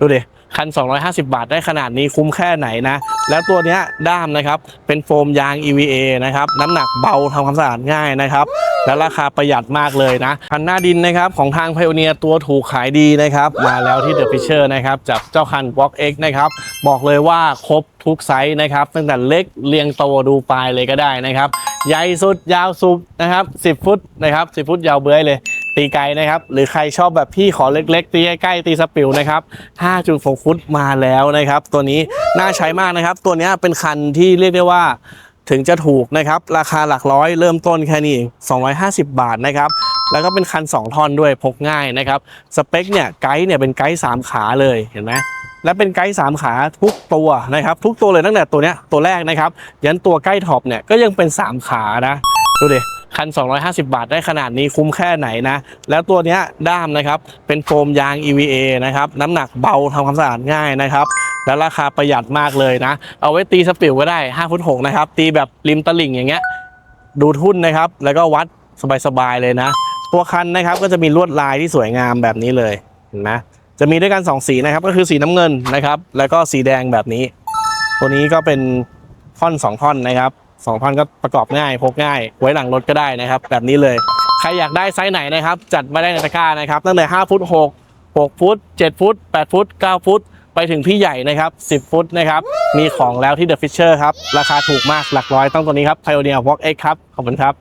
ดูดิคัน 250 บาทได้ขนาดนี้คุ้มแค่ไหนนะ แล้วตัวเนี้ยด้ามนะครับเป็นโฟมยาง EVA นะครับน้ำหนักเบาทำความสะอาดง่ายนะครับ และราคาประหยัดมากเลยนะคันหน้าดินนะครับของทาง p i o n e e r ตัวถูกขายดีนะครับมาแล้วที่ The Fisher นะครับจากเจ้าคัน Walk X นะครับบอกเลยว่าครบทุกไซส์นะครับตั้งแต่เล็กเรียงโตดูปลายเลยก็ได้นะครับใหญ่สุดยาวสุดนะครับ 10 ฟุตนะครับ 10 ฟุตยาวเบื้อยเลย ตีไกลนะครับ หรือใครชอบแบบพี่ขอเล็กๆ ตีใกล้ๆตีสปิวนะครับ 5.6 ฟุตมาแล้วนะครับ ตัวนี้น่าใช้มากนะครับ ตัวนี้เป็นคันที่เรียกได้ว่าถึงจะถูกนะครับ ราคาหลักร้อยเริ่มต้นแค่นี้ 250 บาทนะครับแล้วก็เป็นคัน 2 ท่อนด้วยพกง่ายนะครับสเปคเนี่ยไกด์เนี่ยเป็นไกด์3ขาเลยเห็นไหมและเป็นไกด์3ขาทุกตัวนะครับ ทุกตัวเลยตั้งแต่ตัวเนี้ยตัวแรกนะครับ ยันตัวใกล้ท็อปเนี่ยก็ยังเป็น 3 ขานะ ดูดิคัน 250 บาทได้ขนาดนี้คุ้มแค่ไหนนะ แล้วตัวเนี้ยด้ามนะครับ เป็นโฟมยาง EVA นะครับ น้ำหนักเบาทำความสะอาดง่ายนะครับ และราคาประหยัดมากเลยนะ เอาไว้ตีสปิวก็ได้5ฟุต6นะครับ ตีแบบริมตลิ่งอย่างเงี้ย ดูทุ่นนะครับ แล้วก็วัดสบายๆเลยนะ ตัวคันนะครับก็จะมีลวดลายที่สวยงามแบบนี้เลย เห็นไหมจะมีด้วยกัน 2 สีนะครับ ก็คือสีน้ำเงินนะครับ แล้วก็สีแดงแบบนี้ ตัวนี้ก็เป็นท่อน 2 ท่อนนะครับ 2,000 ก็ประกอบง่าย พกง่าย ไว้หลังรถก็ได้นะครับ แบบนี้เลย ใครอยากได้ไซส์ไหนนะครับ จัดมาได้ในตะกร้านะครับ ตั้งแต่ 5 ฟุต 6 6 ฟุต 7 ฟุต 8 ฟุต 9 ฟุต ไปถึงพี่ใหญ่นะครับ 10 ฟุตนะครับ มีของแล้วที่ The Fisher ครับ ราคาถูกมากหลักร้อยต้องตัวนี้ครับ Pioneer Walk X ครับ ขอบคุณครับ